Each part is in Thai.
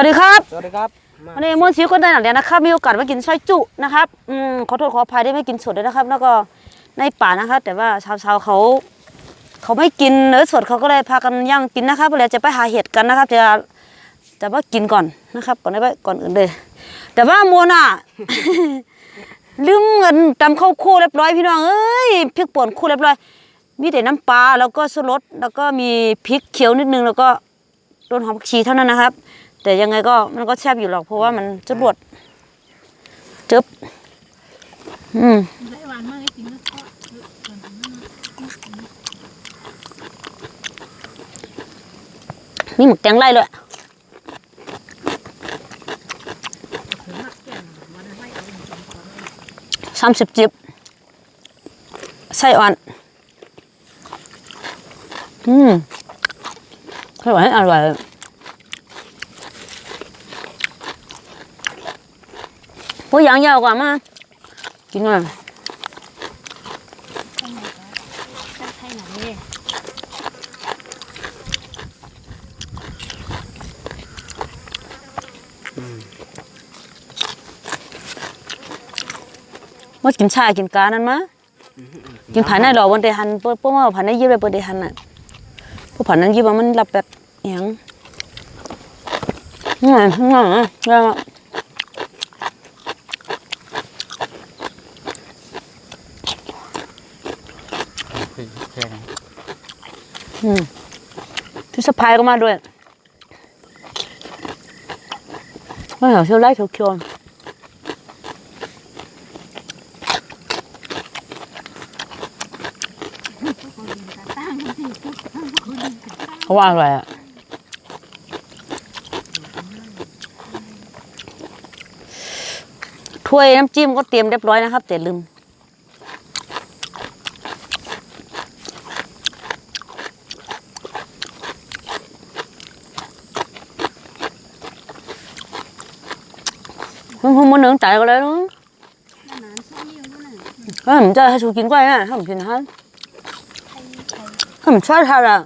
วัสดีครับ สวัสดีครับมาวันนี้มวนชีคนได้หนักเดียวนะครับ มีโอกาสมากินซอยจุนะครับ อืมขอโทษขออภัยที่ไม่กินสดด้วยนะครับ แล้วก็ในป่านะครับ แต่ว่าชาวชาวๆเขา เขาไม่กินเนื้อสดเขาก็เลยพากันย่างกินนะครับเลยจะไปหาเห็ดกันนะครับ จะแต่ว่ากินก่อนนะครับ ก่อนได้ไปก่อนอื่นเลย แต่ว่ามวนอะลืมเงินตำข้าวคั่วเรียบร้อยพี่น้องเอ้ยพริกป่นคั่วเรียบร้อย มีแต่น้ำปลาแล้วก็สรสแล้วก็มีพริกเขียวนิดนึงแล้วก็ต้นหอมผักชีเท่านั้นนะครับ แต่ยังไงก็มันก็แซ่บอยู่หรอกเพราะว่ามันจะรวดจึ๊บอืมได้หวานมากเลยจริงนะก็มีหมึกแตงไล่เลยสามสิบจิบไส้อ่อนอืมไส้หวานอร่อย พวกยางยาวกว่ามากินหน่อยใช่หนังเลยว่ากินชากินกานั่นมะกินผ่านในดอกบนเดหันเปิ้ลเปิ้ลว่าผ่านในยีบไปบนเดหันน่ะพวกผ่านนั้นยีบว่ามันรับแบบอหยังนี่ไงนี่ไงแล้ว แค่นั้น อืม ที่สะพายก็มาด้วยไม่เหรอเชียวไล่เชียวเคียวเขาว่าอะไรอะถ้วยน้ำจิ้มก็เตรียมเรียบร้อยนะครับแต่ลืม không không muốn nướng chạy qua đây luôn นั่นนานช่วยอยู่นั่นน่ะ cái mình chơi hay chú kín quay nè không kín hết ใครใคร không xoay thay là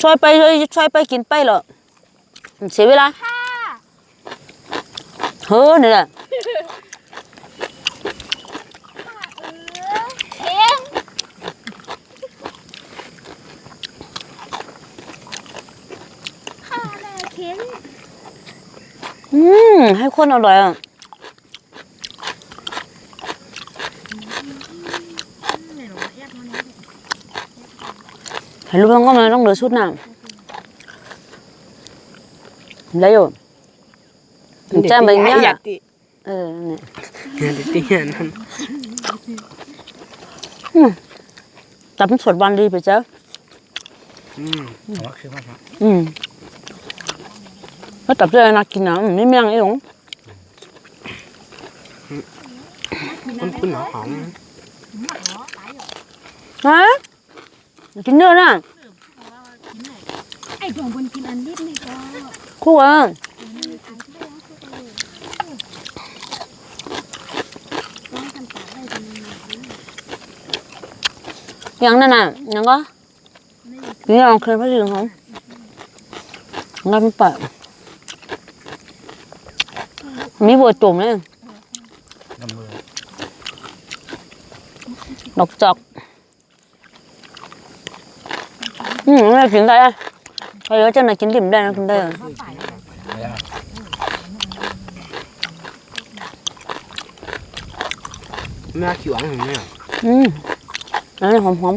ช่วยไปช่วยช่วยไปกินไปเหรอเสียเวลาค่ะเฮ้อนี่แหละ เอ็งข้าแม่เข็ง อื มให้คนอร่อยอะไม่รู้แยกมันนี่เห็นรูปมันก็มันต้องเหลือชุดน่ะได้อยู่แจ้งไปอย่างเงี้ยอยากติเออเนี่ยอยากติอย่างนั้นตับมันสดวันดีไปเจ้าอืมแต่ว่าคือว่าครับอืม แล้วตับเจ้านักกินนะมันไม่เมี่ยงไอ้หลงคุณคุณหอหอมฮะกินเนื้อน่ะไอ้ดวงบนกินอันนิดนี่ก็คู่อะยังนั่นน่ะยังก็กินยังเคยพระถึงของงั้นมันเปิด มีบัวจุ่มเลยน้ำมือดอกจอก อืมไม่กินได้อะไปเยอะจังนะกินดิ่มได้นะกินได้อะแม่ขิวอังหนึ่งเนี่ยอืมอันนี้หอมหอม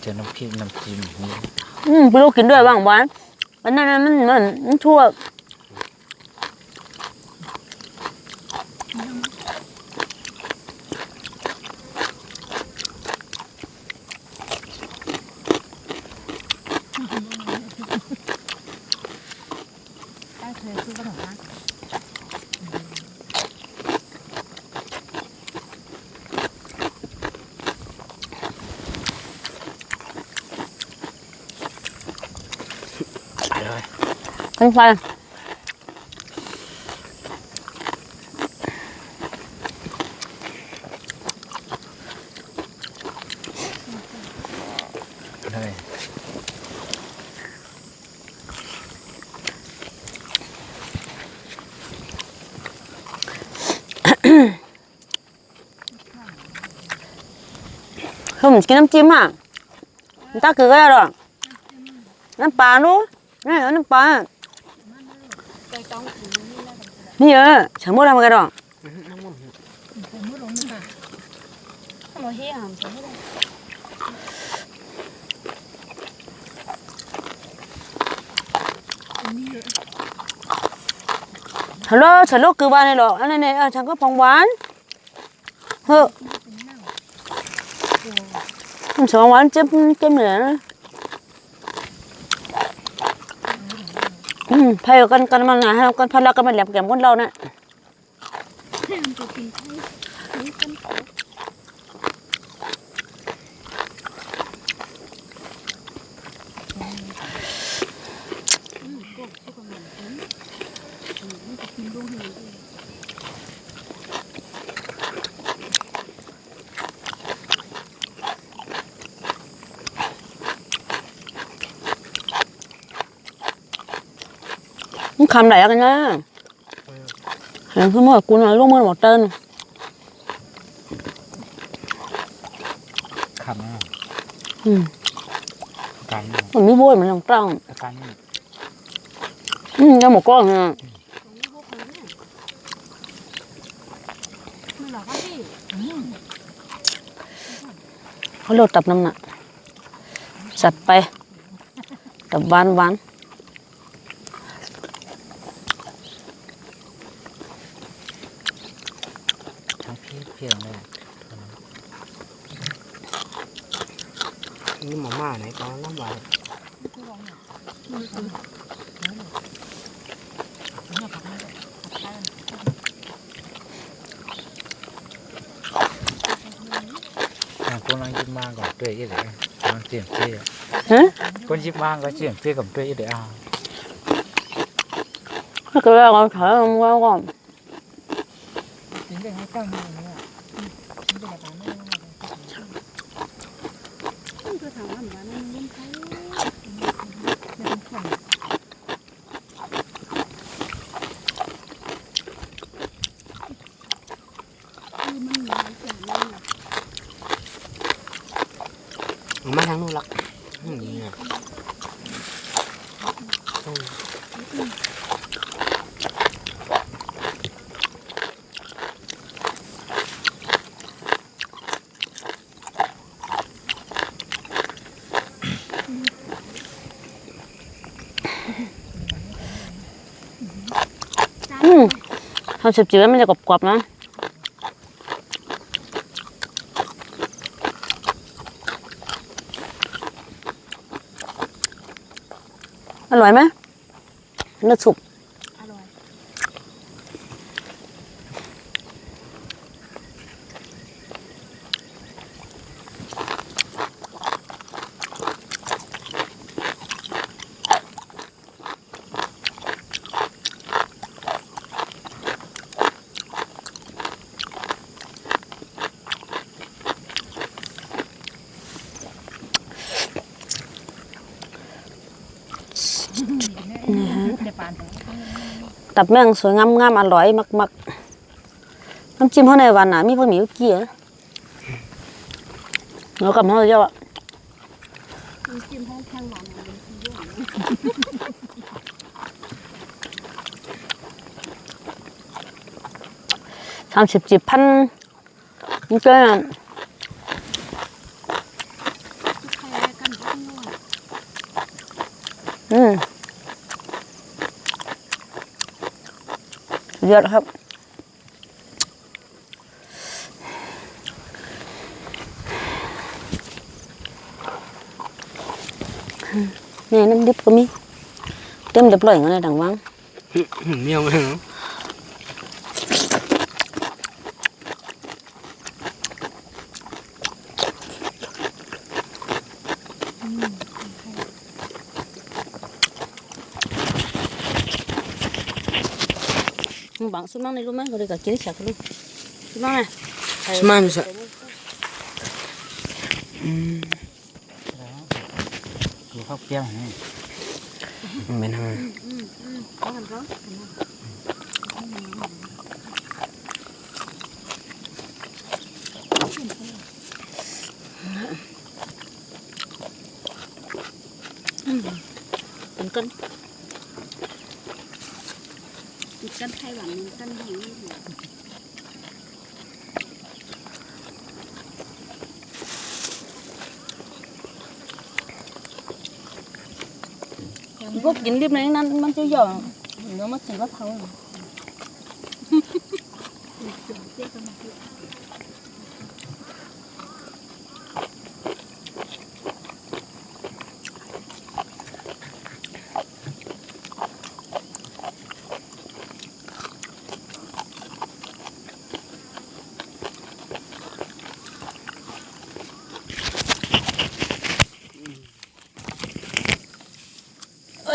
เจอน้ำพริกน้ำจิ้มนี่ๆอืมพี่ลูกกินด้วยบ้างบ้าน มันนั้นมันมันมันทั่ว Thanh khoai không cái nấm chim à? Người ta cứ cái rồi nấm bà luôn. Này nấm bà แล้วกันนี่เออฉันไม่ทำกันหรอกน้ำมันผมไม่ลงค่ะเราเฮียหามใช่ ไหมฮัลโหลฉันกคือบ้านนี่หรอกอันนี้เนี่ยเออฉันก็พองหวานเฮ้อมันสองหวานเจ็บเจ็บเหนือนะอืมพายกันกันมันนะให้กันพันละกันมันแหลมแก้มคนเราเนี่ยมันจะกินไข่ไข่กันเขา มันคำไหนกันนะเห็นขึ้นมากูน่ะลูกมันหมดเต้นคำนะอืมการนี่มันไม่บ้วยมันยังตั้งการนี่อืมยังหมดก้อนเนี่ยมันหลอกเขาดิเขาเลือกตับน้ำหนักจัดไปตับหวานหวาน ทั้งพี่เพียงเลย นี่หมาม่าไหนก็น้ำหวาน อย่าง คนเรายิ้มมากกว่าด้วยอีเดียมันเสียงเพี้ยฮะคนยิ้มมากก็เสียงเพี้ยกับด้วยอีเดียถ้าเกิดว่าเราถอยมันก็ก่อนถึงจะให้ตั้งมือเนี่ยถึงจะแบบนั้นมันคือถามว่าหมามันยิ้มไข่เป็นคน หมาม่าทางนู้นละอืมนี่ไงอืม อืม ทำเสียบจืดแล้วมันจะกรอบๆนะอร่อยไหมเนื้อสุก อร่อย เดี๋ยวปานไป ตับแมงสวยงามงามอร่อยมากๆน้ำจิ้มข้างในหวานหนามีพวกหมี่เกี้ยแล้วกับเขาเยอะอะน้ำจิ้มห้องแข้งหวานสามสิบจีบพันมันก็ ใครกันบ้างนู่น อืม เยอดครับ นี่น้ำดิบก็มี เต็มเรียบร้อยงั้นเลยดังว่างอืมเมียวไหมเนาะ một bằng số này luôn mấy người cả kia sạc luôn. Số măng này. Số măng rồi sạc cứ khóc kia này. Bên hai có thành. งไงสมามิสะคือข้าวเพี้ยงนี่ไม่น่าเขาหันเขาอกันกันไทยหวานกันหิวพวกกินรีบในนั้นมันจะหย่อนเดี๋ยวมันถึงก็เผาเอ้ย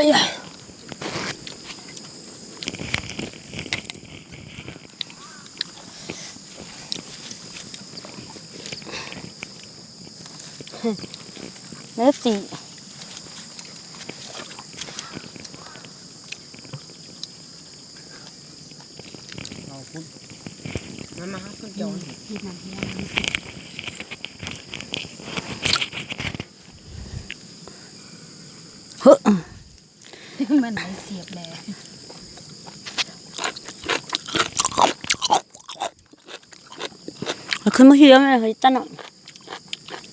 เนื้อสีเอาคุณ มามาครับคุณโจรเฮ้อมันไม่เสียบแล้วขึ้นมาเฮียไหมเฮ้ยตั้นอะ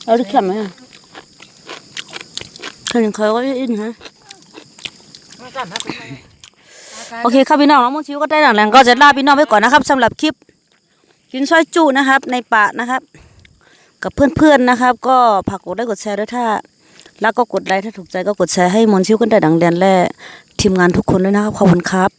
เอาดิแข็มไหมอะเคยเห็นเคยก็อินฮะมากันะโอเคครับพี่น้องน้องมุชิวก็ได้หลังแรงก็จะลาพี่น้องไปก่อนนะครับสำหรับคลิปกินซอยจุนะครับ ในป่านะครับ กับเพื่อนๆนะครับ ก็ฝากกดไลค์กดแชร์ด้วยถ้า แล้วก็กดไลค์ถ้าถูกใจก็กดแชร์ให้มนชิวกันได้ดังแดนและทีมงานทุกคนด้วยนะครับขอบคุณครับ